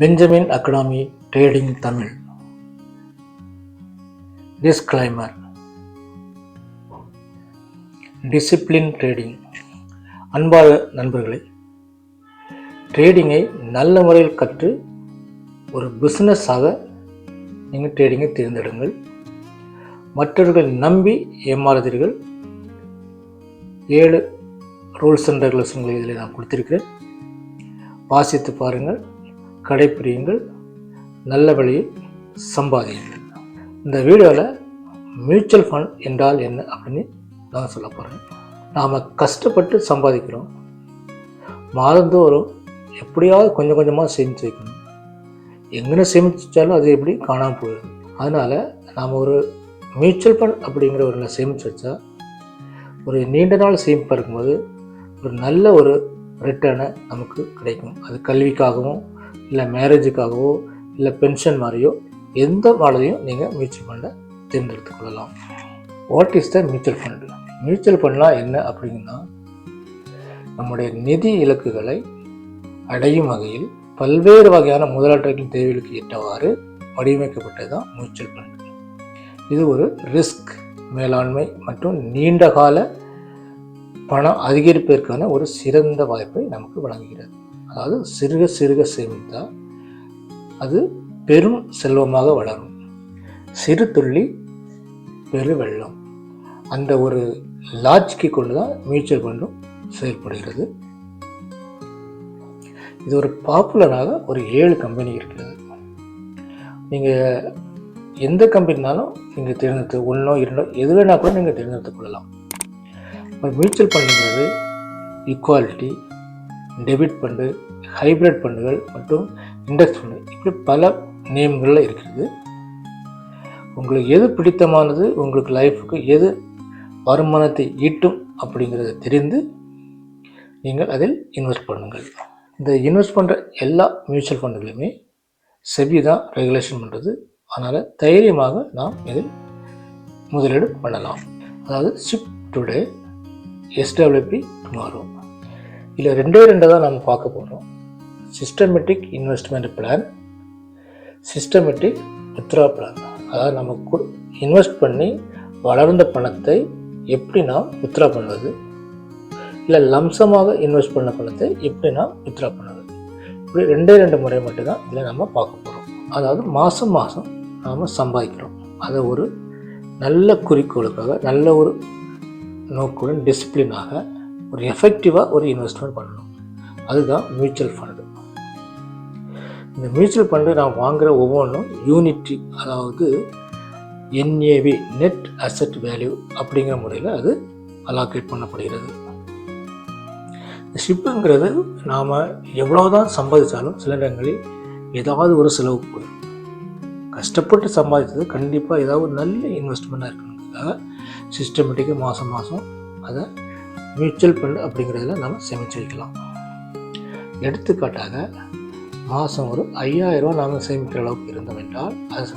Benjamin academy trading Tamil. Disclaimer discipline trading அன்பான நண்பர்களே ட்ரேடிங்கை நல்ல முறையில் கற்று ஒரு பிஸ்னஸாக நீங்கள் ட்ரேடிங்கை தேர்ந்தெடுங்கள். மற்றவர்கள் நம்பி ஏமாறுதீர்கள். ஏழு ரூல்ஸ் அண்ட் ரெகுலேஷன்களை இதில் நான் கொடுத்துருக்கிறேன். வாசித்து பாருங்கள். கடைப்பிடியுங்கள். நல்ல வழியில் சம்பாதியுங்கள். இந்த வீடியோவில் மியூச்சுவல் ஃபண்ட் என்றால் என்ன அப்படின்னு நான் சொல்ல போகிறேன் நாம் கஷ்டப்பட்டு சம்பாதிக்கிறோம். மாதந்தோறும் எப்படியாவது கொஞ்சம் கொஞ்சமாக சேமித்து வைக்கணும். எங்கே சேமிச்சாலும் அது எப்படி காணாமல் போயிடும். அதனால் நாம் ஒரு மியூச்சுவல் ஃபண்ட் அப்படிங்கிற ஒரு சேமித்து வச்சா ஒரு நீண்ட நாள் சேமிப்பாக இருக்கும்போது ஒரு நல்ல ஒரு ரிட்டர்னை நமக்கு கிடைக்கும். அது கல்விக்காகவும் இல்லை மேரேஜுக்காகவோ இல்லை பென்ஷன் மாதிரியோ எந்த வாழையும் நீங்கள் மியூச்சுவல் ஃபண்டை தேர்ந்தெடுத்து கொள்ளலாம். What is the mutual fund mutual ஃபண்ட்லாம் என்ன அப்படின்னா நம்முடைய நிதி இலக்குகளை அடையும் வகையில் பல்வேறு வகையான முதலாளிகளின் தேவைகளுக்கு ஏற்றவாறு வடிவமைக்கப்பட்டது தான் மியூச்சுவல் ஃபண்ட் இது ஒரு ரிஸ்க் மேலாண்மை மற்றும் நீண்ட கால பணம் அதிகரிப்பதற்கான ஒரு சிறந்த வாய்ப்பை நமக்கு வழங்குகிறது. அதாவது சிறுக சிறுக சேமித்தால் அது பெரும் செல்வமாக வளரும். சிறு துள்ளி பெரு வெள்ளம். அந்த ஒரு லாஜிக்கை கொண்டு தான் மியூச்சுவல் ஃபண்டும் செயல்படுகிறது இது ஒரு பாப்புலராக ஒரு ஏழு கம்பெனி இருக்கிறது. நீங்கள் எந்த கம்பெனினாலும் நீங்கள் தேர்ந்தெடுத்து ஒன்றோ இரண்டோ எது வேணால் கூட நீங்கள் தேர்ந்தெடுத்து கொள்ளலாம். இப்போ மியூச்சுவல் ஃபண்டுங்கிறது ஈக்குவாலிட்டி டெபிட் ஃபண்டு ஹைப்ரிட் ஃபண்டுகள் மற்றும் இண்டெக்ஸ் ஃபண்டு இப்படி பல நேம்களில் இருக்கிறது உங்களுக்கு எது பிடித்தமானது உங்களுக்கு லைஃபுக்கு எது வருமானத்தை ஈட்டும் அப்படிங்கிறத தெரிந்து நீங்கள் அதில் இன்வெஸ்ட் பண்ணுங்கள். இந்த இன்வெஸ்ட் பண்ணுற எல்லா மியூச்சுவல் ஃபண்டுகளுமே செபி தான் ரெகுலேஷன் பண்ணுறது அதனால் தைரியமாக நாம் இதில் முதலீடு பண்ணலாம். அதாவது ஷிப் டுடே எஸ்டபிள்யூபி டுமாரோ இதில் ரெண்டே ரெண்டை தான் நம்ம பார்க்க போகிறோம் systematic investment plan systematic withdrawal plan அதாவது நம்ம இன்வெஸ்ட் பண்ணி வளர்ந்த பணத்தை எப்படி நாம் வித்ரா பண்ணுவது? இல்லை லம்சமாக இன்வெஸ்ட் பண்ண பணத்தை எப்படி நாம் வித்ரா பண்ணுவது? இப்படி ரெண்டே ரெண்டு முறை மட்டும்தான் இதில் நம்ம பார்க்க போகிறோம் அதாவது மாதம் மாதம் நாம் சம்பாதிக்கிறோம். அதை ஒரு நல்ல குறிக்கோளுக்காக நல்ல ஒரு நோக்குடன் டிசிப்ளினாக ஒரு எஃபெக்டிவாக ஒரு இன்வெஸ்ட்மெண்ட் பண்ணணும். அதுதான் மியூச்சுவல் ஃபண்டு இந்த மியூச்சுவல் ஃபண்டு நான் வாங்குகிற ஒவ்வொன்றும் யூனிட்டி அதாவது என்ஏவி நெட் அசெட் வேல்யூ அப்படிங்கிற முறையில் அது அலாக்கேட் பண்ணப்படுகிறது. ஷிப்புங்கிறது நாம் எவ்வளோதான் சம்பாதிச்சாலும் சில இடங்களில் ஏதாவது ஒரு செலவு போயிடும் கஷ்டப்பட்டு சம்பாதிச்சது கண்டிப்பாக ஏதாவது ஒரு நல்ல இன்வெஸ்ட்மெண்ட்டாக இருக்கணுங்கிறதுக்காக சிஸ்டமேட்டிக்காக மாதம் மாதம் அதை மியூச்சுவல் ஃபண்ட் அப்படிங்கிறதுல நம்ம சேமித்து வைக்கலாம் எடுத்துக்காட்டாக மாதம் ஒரு ஐயாயிரரூவா நாம் சேமிக்கிற அளவுக்கு இருந்தோம் என்றால் அது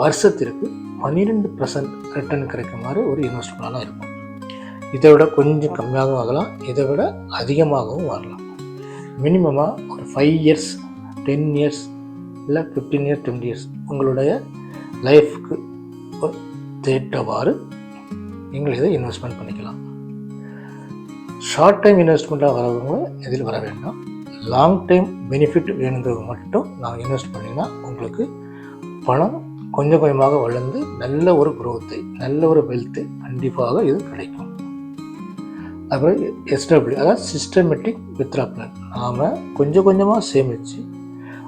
வருஷத்திற்கு பன்னிரெண்டு பர்சன்ட் ரிட்டர்ன் கிடைக்குமாறு ஒரு இன்வெஸ்ட்மெண்ட்டாக இருக்கும். இதை விட கொஞ்சம் கம்மியாகவும் ஆகலாம் இதை விட அதிகமாகவும் வரலாம். மினிமமாக ஒரு ஃபைவ் இயர்ஸ் டென் இயர்ஸ் இல்லை ஃபிஃப்டீன் இயர்ஸ் டுவெண்ட்டி இயர்ஸ் உங்களுடைய லைஃப்க்கு தேட்டவாறு நீங்கள் இதை இன்வெஸ்ட்மெண்ட் பண்ணிக்கலாம். ஷார்ட் டைம் இன்வெஸ்ட்மெண்ட்டாக வரவங்க இதில் வர வேண்டாம் லாங் டைம் பெனிஃபிட் வேணுங்கிறவங்க மட்டும் நான் இன்வெஸ்ட் பண்ணிங்கன்னா உங்களுக்கு பணம் கொஞ்சம் கொஞ்சமாக வளர்ந்து நல்ல ஒரு குரோத்தை நல்ல ஒரு வெல்த்து கண்டிப்பாக இது கிடைக்கும். அப்புறம் எஸ்டபிள் அதாவது சிஸ்டமேட்டிக் வித்ரா பிளான் நாம் கொஞ்சம் கொஞ்சமாக சேமித்து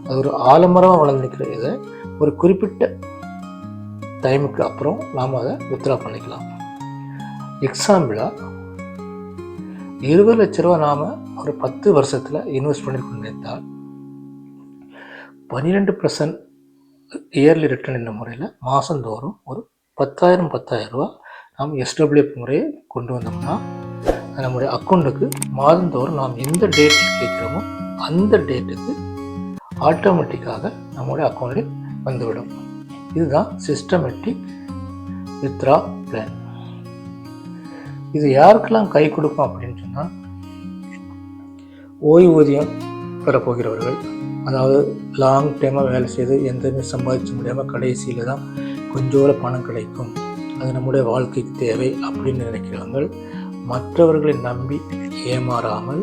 அது ஒரு ஆலமரமாக வளர்ந்துக்கிற இதை ஒரு குறிப்பிட்ட டைமுக்கு அப்புறம் நாம் அதை வித்ரா பண்ணிக்கலாம். எக்ஸாம்பிளாக இருபது லட்ச ரூபா நாம் ஒரு பத்து வருஷத்தில் இன்வெஸ்ட் பண்ணியிருக்கோம் நினைத்தால் பன்னிரெண்டு பர்சன்ட் இயர்லி ரிட்டர்ன் என்ற முறையில் மாதந்தோறும் ஒரு பத்தாயிரம் பத்தாயிரம் ரூபா நாம் எஸ்டபிள்யூஎஃப் முறையை கொண்டு வந்தோம்னா நம்முடைய அக்கௌண்ட்டுக்கு மாதந்தோறும் நாம் எந்த டேட் கேட்குறோமோ அந்த டேட்டுக்கு ஆட்டோமேட்டிக்காக நம்முடைய அக்கௌண்ட்டில் வந்துவிடும். இதுதான் சிஸ்டமேட்டிக் வித்ரா பிளான் இது யாருக்கெல்லாம் கை கொடுக்கும் அப்படின்னு சொன்னால் ஓய்வூதியம் பெறப்போகிறவர்கள் அதாவது லாங் டைமாக வேலை செய்து எந்தமே சம்பாதிக்க முடியாமல் கடைசியில் தான் கொஞ்சோட பணம் கிடைக்கும். அது நம்முடைய வாழ்க்கைக்கு தேவை அப்படின்னு நினைக்கிறவங்க மற்றவர்களை நம்பி ஏமாறாமல்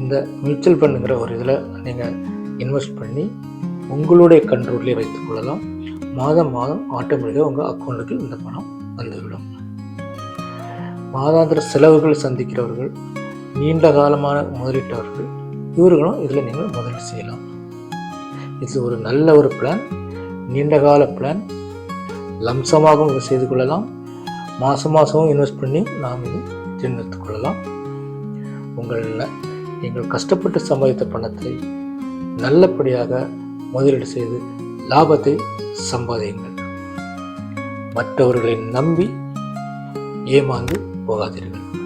இந்த மியூச்சுவல் ஃபண்டுங்கிற ஒரு இதில் நீங்கள் இன்வெஸ்ட் பண்ணி உங்களுடைய கண்ட்ரோல்லே வைத்துக் கொள்ளலாம். மாதம் மாதம் ஆட்டோமேட்டிக்காக உங்கள் அக்கௌண்ட்டுக்கு இந்த பணம் மாதாந்திர செலவுகள் சந்திக்கிறவர்கள் நீண்ட காலமான முதலீட்டவர்கள் இவர்களும் இதில் நீங்கள் முதலீடு செய்யலாம். இது ஒரு நல்ல ஒரு பிளான் நீண்ட கால பிளான் லம்சமாகவும் இதை செய்து கொள்ளலாம். மாதம் மாதமும் இன்வெஸ்ட் பண்ணி நாம் இது தேர்ந்தெடுத்துக் கொள்ளலாம். உங்கள் நீங்கள் கஷ்டப்பட்டு சம்பாதித்த பணத்தை நல்லபடியாக முதலீடு செய்து லாபத்தை சம்பாதியுங்கள். மற்றவர்களை நம்பி ஏமாந்து olabilir.